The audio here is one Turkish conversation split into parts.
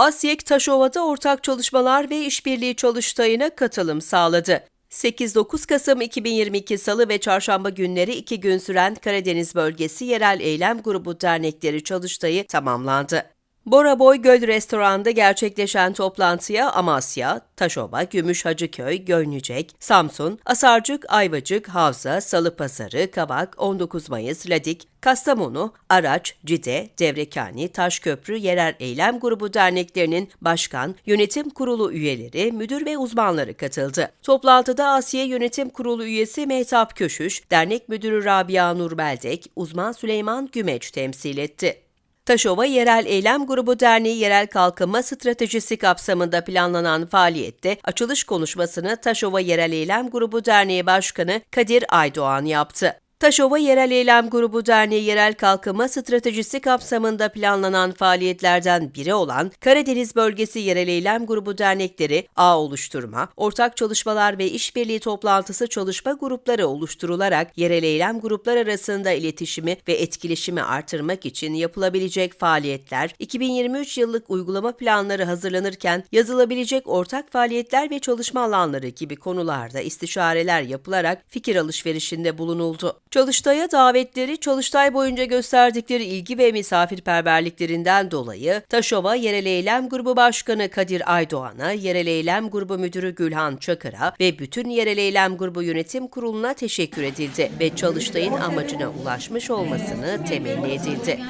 Asyek Taşova'da ortak çalışmalar ve işbirliği çalıştayına katılım sağladı. 8-9 Kasım 2022 Salı ve Çarşamba günleri iki gün süren Karadeniz Bölgesi Yerel Eylem Grubu Dernekleri çalıştayı tamamlandı. Bora Boy Göl Restoran'da gerçekleşen toplantıya Amasya, Taşova, Gümüş Hacıköy, Gönlücek, Samsun, Asarcık, Ayvacık, Havza, Salıpazarı, Kavak, 19 Mayıs, Ladik, Kastamonu, Araç, Cide, Devrekani, Taşköprü Yerel Eylem Grubu derneklerinin başkan, yönetim kurulu üyeleri, müdür ve uzmanları katıldı. Toplantıda Asiye Yönetim Kurulu üyesi Mehtap Köşüş, dernek müdürü Rabia Nurbeldek, uzman Süleyman Gümeç temsil etti. Taşova Yerel Eylem Grubu Derneği Yerel Kalkınma Stratejisi kapsamında planlanan faaliyette açılış konuşmasını Taşova Yerel Eylem Grubu Derneği Başkanı Kadir Aydoğan yaptı. Taşova Yerel Eylem Grubu Derneği Yerel Kalkınma Stratejisi kapsamında planlanan faaliyetlerden biri olan Karadeniz Bölgesi Yerel Eylem Grubu Dernekleri ağ oluşturma, ortak çalışmalar ve işbirliği toplantısı çalışma grupları oluşturularak yerel eylem gruplar arasında iletişimi ve etkileşimi artırmak için yapılabilecek faaliyetler, 2023 yıllık uygulama planları hazırlanırken yazılabilecek ortak faaliyetler ve çalışma alanları gibi konularda istişareler yapılarak fikir alışverişinde bulunuldu. Çalıştay'a davetleri Çalıştay boyunca gösterdikleri ilgi ve misafirperverliklerinden dolayı Taşova Yerel Eylem Grubu Başkanı Kadir Aydoğan'a, Yerel Eylem Grubu Müdürü Gülhan Çakır'a ve bütün Yerel Eylem Grubu Yönetim Kurulu'na teşekkür edildi ve Çalıştay'ın amacına ulaşmış olmasını temenni edildi.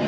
Evet.